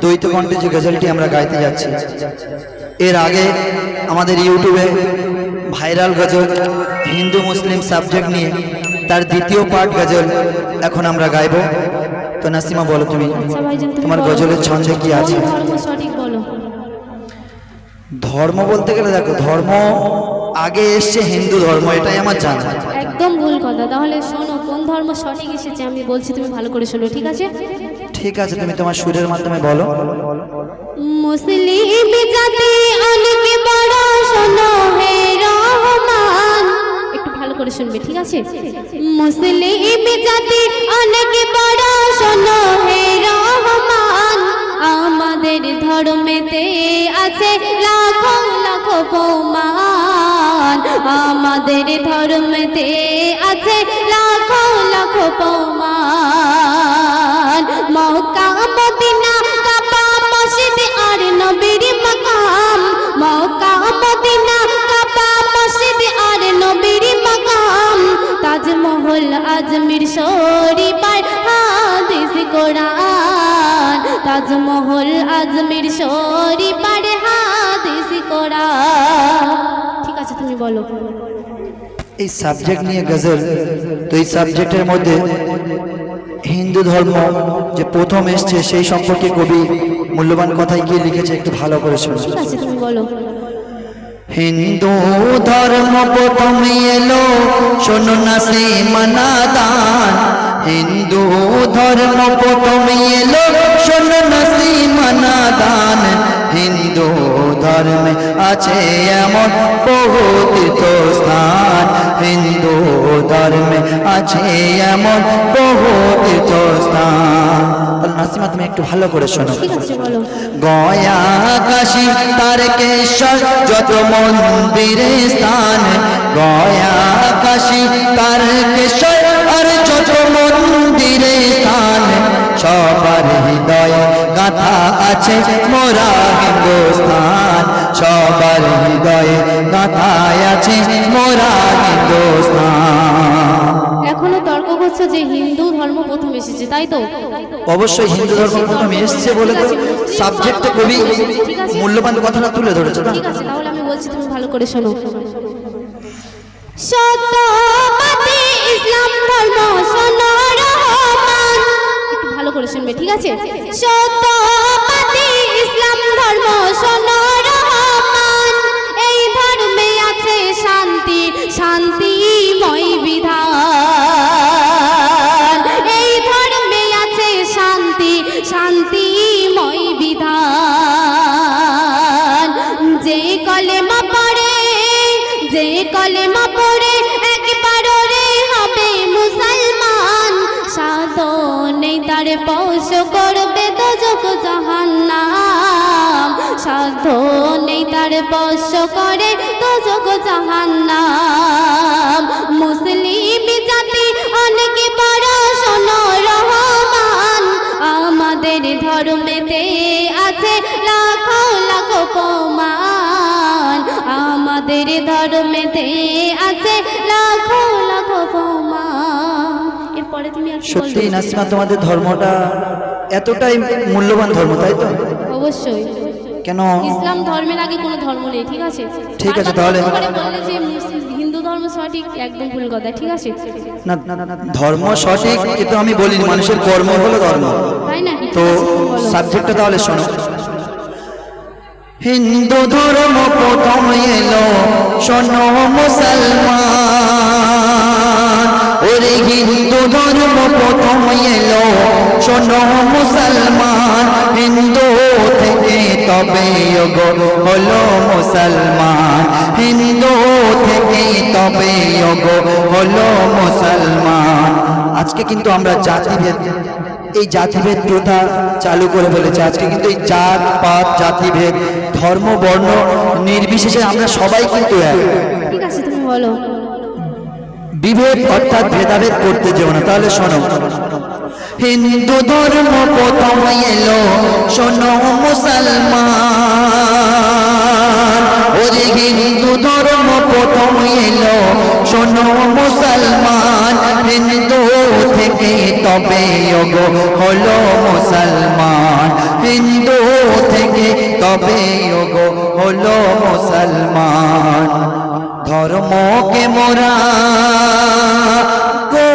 দ্বৈত কণ্ঠে যে গজলটি আমরা গাইতে যাচ্ছি এর আগে আমাদের ইউটিউবে viral ghazal Hindu Muslim subject নিয়ে তার দ্বিতীয় পার্ট গজল এখন আমরা গাইবো। তো নাসিমা বলো তুমি আচ্ছা তোমার গজলের ছন্দে কি আছে? ধর্ম বলতে গেলে দেখো ধর্ম আগে এসছে হিন্দু ধর্ম এটাই আমার জানা। একদম ভুল কথা। তাহলে শোনো কোন ধর্ম সঠিক এসেছে আমি বলছি তুমি ভালো করে শোনো ঠিক আছে? ঠিক আছে তুমি তোমার সুরের মাধ্যমে বলো। মুসলিম জাতি অনেক বড় শোনো হে রহমান। একটু ভালো করে শুনবে ঠিক আছে? মুসলিম জাতি অনেক বড় শোনো হে রহমান। আমাদের ধর্মেতে আছে লাখো লাখো প্রমাণ। আমাদের ধর্মেতে আছে লাখো লাখো প্রমাণ। মক্কা, মদিনা, কাবা, মসজিদ আর নবীর মাকাম। মক্কা, মদিনা, কাবা, মসজিদ আর নবীর মাকাম। তাজমহল আজমির হাদিস কোরআন। তাজমহল আজমির শরীফ আর হাদিস কোরআন। তুমি বলো। এই সাবজেক্ট নিয়ে গজল তো এই সাবজেক্টের মধ্যে হিন্দু ধর্ম যে প্রথম এসছে সেই সম্পর্কে কবি মূল্যবান কথায় কি লিখেছে একটু ভালো করে শোনো। ঠিক আছে তুমি বলো। হিন্দু ধর্ম প্রথম এলো শোনো না সে মানাদান হিন্দু ধর্ম প্রথম এলো শোনো না সে মানাদান হিন্দু ধর্মে আছে এমন বহু তীর্থস্থান হিন্দু ধর্মে আছে এমন বহু তীর্থস্থান নাসিমা তুমি একটু ভালো করে শোনো। গয়া কাশী তারকেশ্বর যত মন্দিরে স্থান। গয়া কাশী তারকেশ্বর আর যত মন্দিরে স্থান। সবার হৃদয়ে গাথা আছে মোরা হিন্দুস্তান। সবার হৃদয়ে গাথা আছে মোরা হিন্দুস্তান। এখনও তর্ক করছ যে হিন্দু ধর্ম প্রথম এসেছে তাই তো? অবশ্যই হিন্দু ধর্ম প্রথম এসছে বলে তো সাবজেক্টে কবি মূল্যবান কথাটা তুলে ধরেছে ঠিক আছে তাহলে আমি বলছি তুমি ভালো করে শোনো। সত্যবাদী শুনবে ঠিক আছে? সত্য ইসলাম ধর্ম শোনো। তার পৌষ করে যোগ জাহান্নাম। মুসলিম জাতি অনেক বড় শোনো রহমান। আমাদের ধর্মেতে আছে লাখো লাখো প্রমাণ। আমাদের ধর্মেতে আছে লাখো লাখো প্রমাণ। এরপরে তুমি সত্যি? নাসিমা তোমাদের ধর্মটা এতটাই মূল্যবান ধর্ম তাই তো? অবশ্যই। কেন? ইসলাম ধর্মের আগে কোনো ধর্ম নেই ঠিক আছে? ঠিক আছে, তাহলে- বললে যে হিন্দু ধর্ম সঠিক একদম ভুল কথা ঠিক আছে? না ধর্ম সঠিক কিন্তু আমি বলি মানুষের কর্ম হলো ধর্ম। তাই নাকি? তো। সাবজেক্টটা তাহলে শোনো। হিন্দু ধর্ম প্রথম এলো শোনো মুসলমান। ওরে হিন্দু ধর্ম প্রথম এলো শোনো মুসলমান। হিন্দু তবে হলো মুসলমান। হিন্দু থেকে তবে হলো মুসলমান। আজকে কিন্তু আমরা জাতিভেদ, এই জাতিভেদ প্রথা চালু করে ফেলেছে আজকে কিন্তু এই জাত, পাত, জাতিভেদ, ধর্ম, বর্ণ নির্বিশেষে আমরা সবাই কিন্তু এক। ঠিক আছে, তুমি বলো। বিভেদ অর্থাৎ ভেদাভেদ করতে যেও না। তাহলে শোনো। হিন্দু ধর্ম প্রথম এলো, শোনো মুসলমান। ওরে হিন্দু ধর্ম প্রথম এলো, শোনো মুসলমান। হিন্দু থেকে তবে ওগো হলো মুসলমান। হিন্দু থেকে তবে ওগো হলো মুসলমান। ধর্মকে মোরা। গো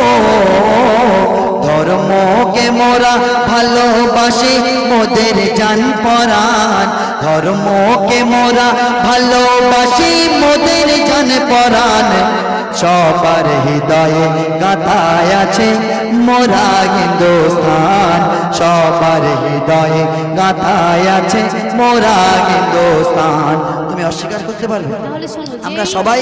ধর্মকে মোরা ভালোবাসি মোদের জান পরাণ। ধর্মকে মোরা ভালোবাসি মোদের জান পরাণ। সবার হৃদয়ে গাথায় আছে মোরা হিন্দুস্তান। সবার হৃদয়ে গাথায় আছে মোরা হিন্দুস্তান। তুমি অস্বীকার করতে পারবে? আমরা সবাই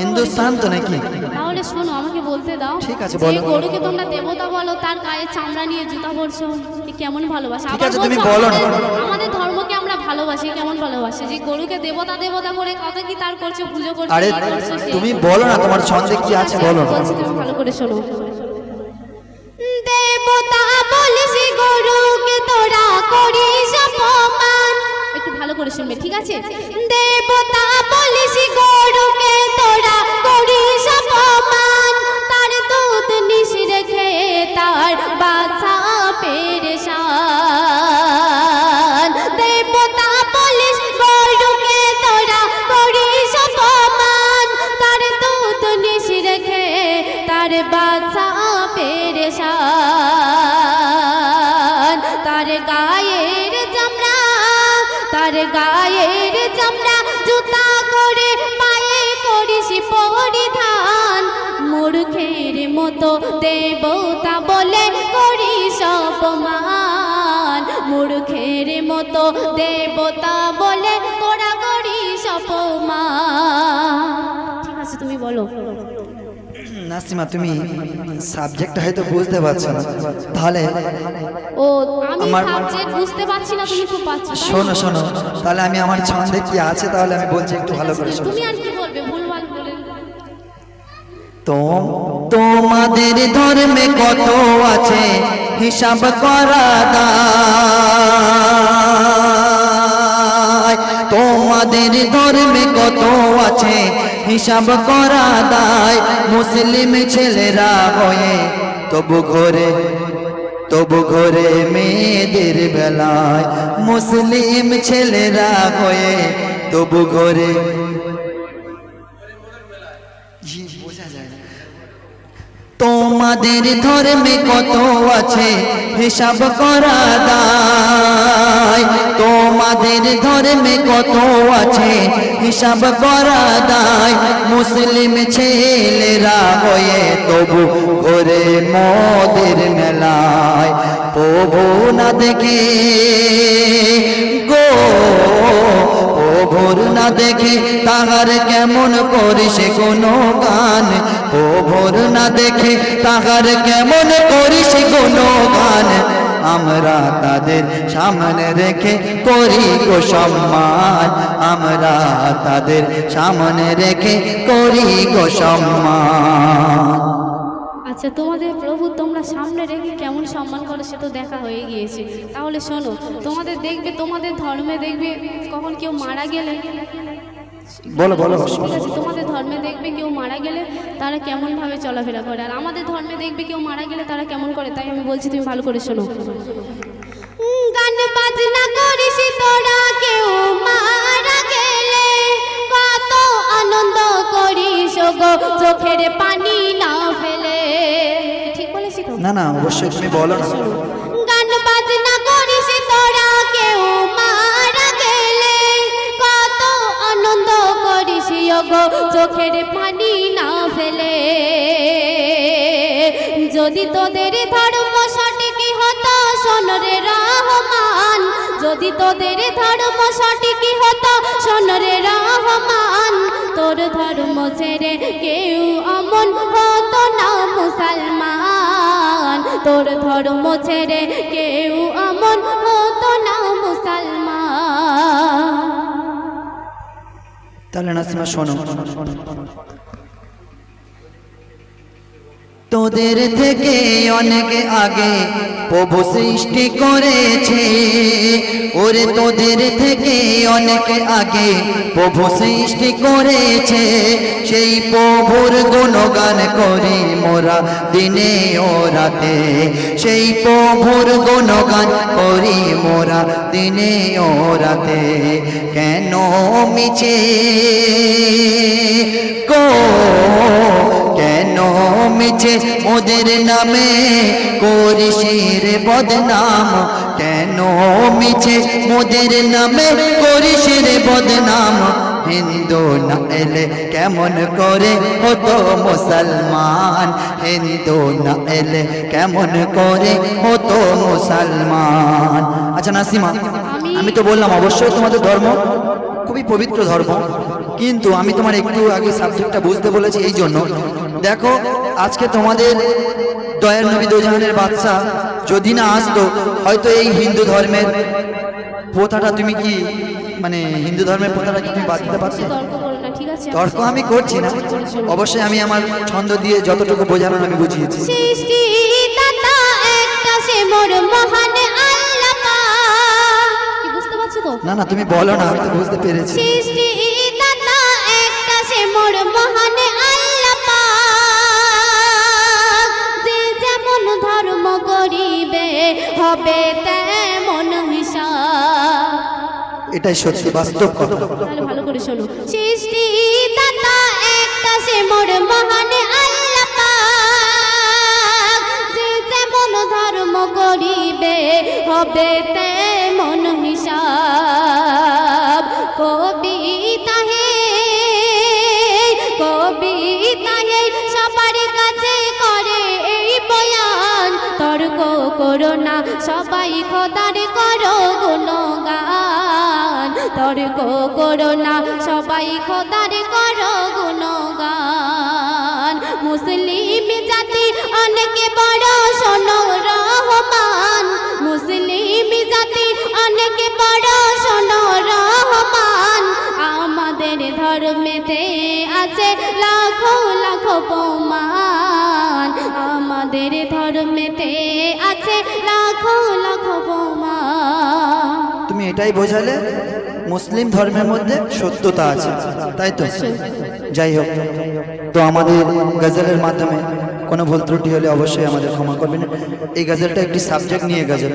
হিন্দুস্তান তো নাকি তাহলে শোনো আমাকে বলতে দাও। ঠিক আছে, বলো। গরুকে তোমরা দেবতা বলো তার গায়ে চামড়া নিয়ে জুতা পরছো কেমন ভালোবাসা? ঠিক আবার আছে, তুমি বলো না। আমাদের- ধর্মকে আমরা ভালোবাসি কেমন ভালোবাসি? যে গরুকে দেবতা দেবতা করে কত কি তার করছ পুজো করছ আরে তুমি বলো না তোমার ছন্দে কি আছে বলো। তুমি ভালো করে শোনো। দেবতা বলিস গরুকে তোরা করিস অপমান। একটু ভালো করে শুনবে ঠিক আছে? দেবতা বলিস গরুকে তোরা করিস অপমান। তার দুধ নিস রেখে তার বাচ্চা পেরেশান। দেবতা বলিস, গরুকে তোরা করিস অপমান। তার দুধ নিস রেখে তার বাচ্চা পেরেশান। তার গায়ের চামড়া, তার গায়ের চামড়া জুতা করে পায়ে করিস পরিধান। মূর্খের মতো দেবতা বলে করি অপমান মূর্খের মতো দেবতা বলে তোরা করি অপমান ঠিক আছে তুমি বলো। নাসিমা তুমি সাবজেক্টটা হয়তো বুঝতে পারছ না। তাহলে ও আমি আমার- সাবজেক্ট বুঝতে পারছি না তুমি খুব পাচ্ছ শোনো শোনো তাহলে আমি আমার ছন্দে কি আছে তাহলে আমি বলছি একটু ভালো করে শোনো। তুমি আর কি তো তোমাদের ধর্মে কত আছে হিসাব করা তোমাদের ধর্মে কত আছে হিসাব করা দায়? মুসলিম ছেলেরা হয়ে তবু ঘরে তবু ঘরে মেয়েদের বেলায়। মুসলিম ছেলেরা হয়ে তবু ঘরে তোমাদের ধর্মে কত আছে হিসাব করা দায়? তোমাদের ধর্মে কত আছে হিসাব করা দায়? মুসলিম ছেলেরা হয়ে তবু ঘরে মদের মেলায়। প্রভু না দেখে গো ভোর না দেখে তাহার কেমন করে কোনো গান? ও ভোর না দেখে তাহার কেমন করি সে কোনো গান? আমরা তাদের সামনে রেখে করি গো সম্মান। আমরা তাদের সামনে রেখে করি গো সম্মান। আচ্ছা তোমাদের প্রভু তোমরা সামনে রেখে কেমন সম্মান করো সে তো দেখা হয়ে গিয়েছে। তাহলে শোনো তোমাদের দেখবে তোমাদের ধর্মে দেখবে কখন কেউ মারা গেলে। বলো বলো তোমাদের ধর্মে দেখবে কেউ মারা গেলে তারা কেমন ভাবে চলাফেরা করে। আর আমাদের ধর্মে দেখবে কেউ মারা গেলে তারা কেমন করে? তাই আমি বলছি তুমি ভালো করে শোনো। গান বাজনা করিস তোরা কেউ মারা গেলে। কত আনন্দ করিস গো চোখের পানি না ফেলে। ঠিক বলেছি তো? না না অবশ্যই তুমি বলো না। গান বাজনা করিস তোরা কেউ মারা গেলে। কত আনন্দ করিস গো চোখের পানি না ফেলে। যদি তোদের ধর্ম সঠিক হতো সোনরে রহমান। যদি তোদের ধর্ম সঠিক হতো সোনরে রহমান। তোর ধর্ম ছেড়ে কেউ অমন হতো না মুসলমান। তোর ধর্ম ছেড়ে কেউ অমন হতো না মুসলমান। তাহলে না শোনো। তোদের থেকে অনেক আগে প্রভু সৃষ্টি করেছে। ওরে তোদের থেকে অনেক আগে প্রভু সৃষ্টি করেছে। সেই প্রভুর গুণগান করি মোরা দিনে ও রাতে। সেই প্রভুর গুণগান করি মোরা দিনে ও রাতে। কেন মিছে কেন মিছে ওদের নামে করিসির বদনাম। কেন মিছে মোদের নামে করিসির বদনাম? হিন্দু না এলে কেমন করে হতো মুসলমান? হিন্দু না এলে কেমন করে হতো মুসলমান? আচ্ছা নাসিমা আমি তো বললাম অবশ্যই তোমাদের ধর্ম খুবই পবিত্র ধর্ম। কিন্তু আমি তোমার একটু আগে সাবজেক্টটা বুঝতে বলেছি এই জন্য। দেখো আজকে তোমাদের দয়ার নবী দোজাহানের বাচ্চা যদি না আসতো হয়তো এই হিন্দু ধর্মের প্রথাটা তুমি কি মানে হিন্দু ধর্মের প্রথাটা কি তুমি বাদ দিতে পারছ তর্ক আমি করছি না। অবশ্যই আমি আমার ছন্দ দিয়ে যতটুকু বোঝানোর আমি বুঝিয়েছি। না না তুমি বলো না আমি তো বুঝতে পেরেছি। মোর মহান আল্লাহ যে যেমন ধর্ম করিবে হবে তেমন হিসাব। এটাই সত্যি বাস্তব কথা। তাহলে ভালো করে শোনো। সৃষ্টি দাতা একটা সে মোর মহান আল্লাহ যে যেমন ধর্ম করিবে হবে তেমন হিসাব। কবিতা করো না, সবাই খোদার করো গুণগান। তর্ক করো না, সবাই খোদার করো গুণগান। মুসলিম জাতি অনেক বড়, শোনো রহমান। মুসলিম জাতি অনেক বড়, শোনো রহমান। আমাদের ধর্মেতে আছে লাখো আছে লাখো লাখো বোমা। তুমি এটাই বোঝালে? মুসলিম ধর্মের মধ্যে সত্যতা আছে, তাই তো? যাই হোক, তো আমাদের গজলের মাধ্যমে কোনো ভুল ত্রুটি হলে অবশ্যই আমাদের ক্ষমা করবেন। এই গজলটা একটি সাবজেক্ট নিয়ে গজল।